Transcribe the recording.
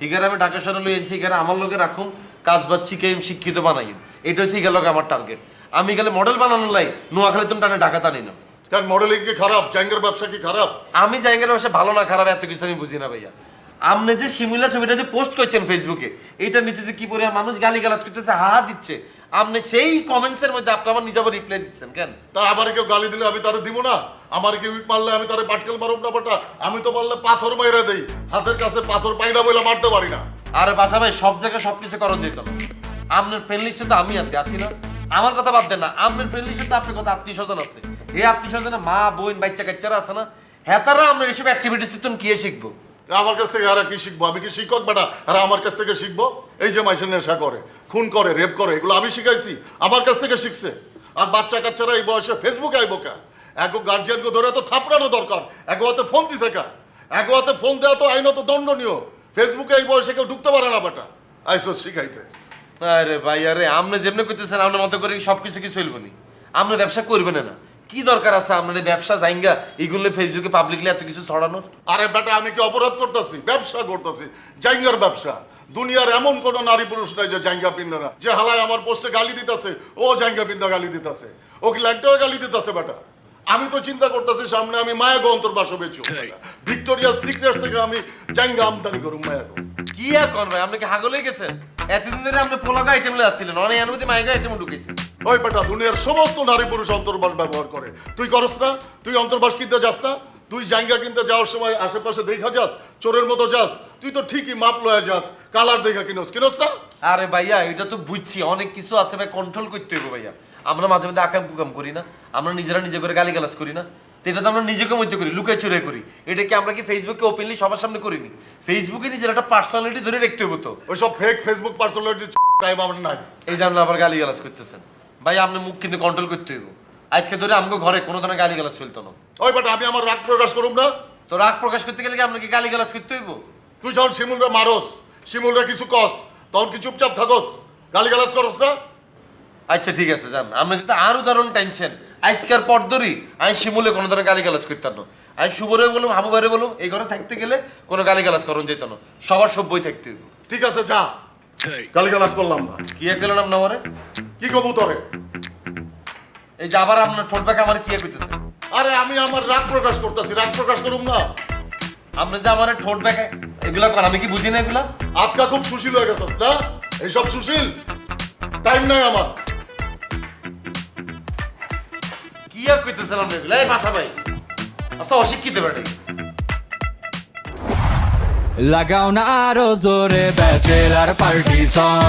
হিগার আমি ঢাকা শহরে লই আনছি এখানে আমার লোকে রাখুন কাজ বাজ শিখে শিক্ষিত বানাই। এটা হচ্ছে হিগার লোক আমার টার্গেট আমি গেলে মডেল বানানো লাই নোয়াখালী তুমি টানে ঢাকা টানি না। কারণ মডেলিং কি খারাপ? জাঙ্গের ব্যবসা কি খারাপ? আমি জাঙ্গের ব্যবসা ভালো না খারাপ এত কিছু আমি বুঝি না ভাইয়া। আপনি যে সিমিলা ছবিটা যে পোস্ট করছেন ফেসবুকে এইটার নিচে যে কি পরিমাণ মানুষ গালি গালাজ করতেছে হা হা দিচ্ছে আপনি সেই কমেন্টস এর মধ্যে আপনি আমার নিজে রিপ্লাই দিচ্ছেন কেন? তা আমার কেউ গালি দিলে আমি তারে দিব না। আমার কেউ ইট মারলে আমি তারে পাটকেল মারব না বাটা। আমি তো পারলে পাথর মাইরা দেই। হাতের কাছে পাথর পাই না বলে মারতে পারি না। আরে বাসা ভাই সব জায়গায় সবকিছু করণ যেত না আপনার ফ্রেন্ড লিস্টে তো আমি আছি আসি না। আমার কথা বাদ দেন না আপনার ফ্রেন্ড লিস্টে তো আপনার কথা আত্মীয় স্বজন আছে। এই আত্মীয় স্বজনে মা বোন বাচ্চা কাচ্চারা আছে না? হ্যাঁ তারা আপনার এসব অ্যাক্টিভিটিস তুমি কি শিখব? আমার কাছ থেকে আর কি শিখব? আমি কি শিক্ষক বেটা? আর আমার কাছ থেকে শিখব? এই যে মাইসের নেশা করে, খুন করে, রেপ করে, এগুলো আমি শিখাইছি। আমার কাছ থেকে শিখছে। আর বাচ্চা কাচ্চারা এই বয়সে ফেসবুকে আইবো কা? এক গার্জিয়ানকে ধরে তো থাপড়ানো দরকার। এক হাতে ফোন দিছে কা? এক হাতে ফোন দেওয়া তো আইনত দণ্ডনীয়। ফেসবুকে এই বয়সে কেউ ঢুকতে পারে না বেটা। আইসো শিখাইতে। আরে ভাই, আরে, আপনি যেমনি করতেছেন আপনার মতো করে সবকিছু কি চলবে নি। আপনি ব্যবসা করবেন না। কি দরকার আছে আপনার এই ব্যবসা জাইঙ্গা? এগুলো ফেসবুকে পাবলিকলি এত কিছু ছড়ানোর? আরে বেটা আমি কি অপরাধ করতেছি? ব্যবসা করতেছি। জাইঙ্গার ব্যবসা। দুনিয়ার এমন কোন নারী পুরুষ নাই যে জাইঙ্গা পিন্দে না। যে হালায় আমার পোস্টে গালি দিতেছে ও জাইঙ্গা পিন্দা গালি দিতেছে। ও কি ল্যাংটাও গালি দিতেছে বেটা? আমি তো চিন্তা করতেছি সামনে আমি মায়া গো অন্তর্বাস বেচু ভিক্টোরিয়া সিক্রেট থেকে আমি জাইঙ্গা আমদানি করুম মায়া গো কি এখন ভাই? আপনি কি হাগলে গেছেন? এতদিন ধরে আপনি পোলাগা আইটেম আসছিলেন অনেক অনুমতি মাইগা আইটেম ঢুকেছেন ওই বেটা দুনিয়ার সমস্ত নারী পুরুষ অন্তর্বাস ব্যবহার করে। তুই করস না তুই অন্তর্বাস কিনতে যাস না তুই জাইঙ্গা কিনতে যাওয়ার সময় আশেপাশে দেখা যাস চোরের মতো যাস তুই তো ঠিকই মাপ লয়ে যাস কালার দেখা কিনোস কিনোস না? আরে ভাইয়া এটা তো বুঝছি অনেক কিছু আছে ভাই কন্ট্রোল করতে হবে ভাইয়া। আমরা মাঝে মাঝে আকাম কুকাম করি না আমরা নিজেরা নিজে করে গালি গালাজ করি না। তো এটা তো আমরা নিজেকে মধ্যে করি লুকাই চুরে করি। এটা কি আমরা কি ফেসবুকে ওপেনলি সবার সামনে করিনি? ফেসবুকে নিজের একটা পার্সোনালিটি ধরে রাখতে হবে তো। ওইসব ফেক ফেসবুক পার্সোনালিটি টাইম আমার নাই। এই যে আপনি আবার গালি গালাজ করতেছেন। ভাই আপনি মুখ কিন্তু কন্ট্রোল করতে হইব। আজকে ধরে আমাকে ঘরে কোনো ধরনের গালি গালাজ চলতো না। ওই বেটা আমি আমার রাগ প্রকাশ করুম না। তো রাগ প্রকাশ করতে গেলে কি আপনাকে গালি গালাজ করতে হইব? তুই যখন শিমুলরা মারস শিমুলরা কিছু কস তখন কি চুপচাপ থাকস? গালিগালাজ করস না? আচ্ছা ঠিক আছে যান। আপনি যদি আর উদাহরণ টেনশন আজকের পর ধরি আমি শিমুলে কোনো ধরনের গালি গালাজ করতাম না। আমি শুভরে বলুম হাবু ভাইরে বলুম এই ঘরে থাকতে গেলে কোনো গালি গালাজ করণ যেত না। সবার সভ্যই থাকতে হইব। ঠিক আছে যা। গালি গালিগালাজ করলাম না। কি গেলেন আপনার আমারে? কি কবু তরে? এই যে আবার আপনার ঠোঁট ব্যাকে আমার কি কইতেছে? আরে আমি আমার রাগ প্রকাশ করতেছি রাগ প্রকাশ করুম না। আপনি যে আমার ঠোঁট ব্যাকে এগুলা কর আমি কি বুঝি না এগুলা? আজকা খুব সুশীল হয়ে গেছ না? এইসব সুশীল? টাইম নাই আমার। কি আর কইতেছেন আপনি এগুলা? এই ভাষা ভাই। আচ্ছা অশিক্ষিত বেটে লাগাও না আরও জোরে ব্যাচেলার পার্টি সং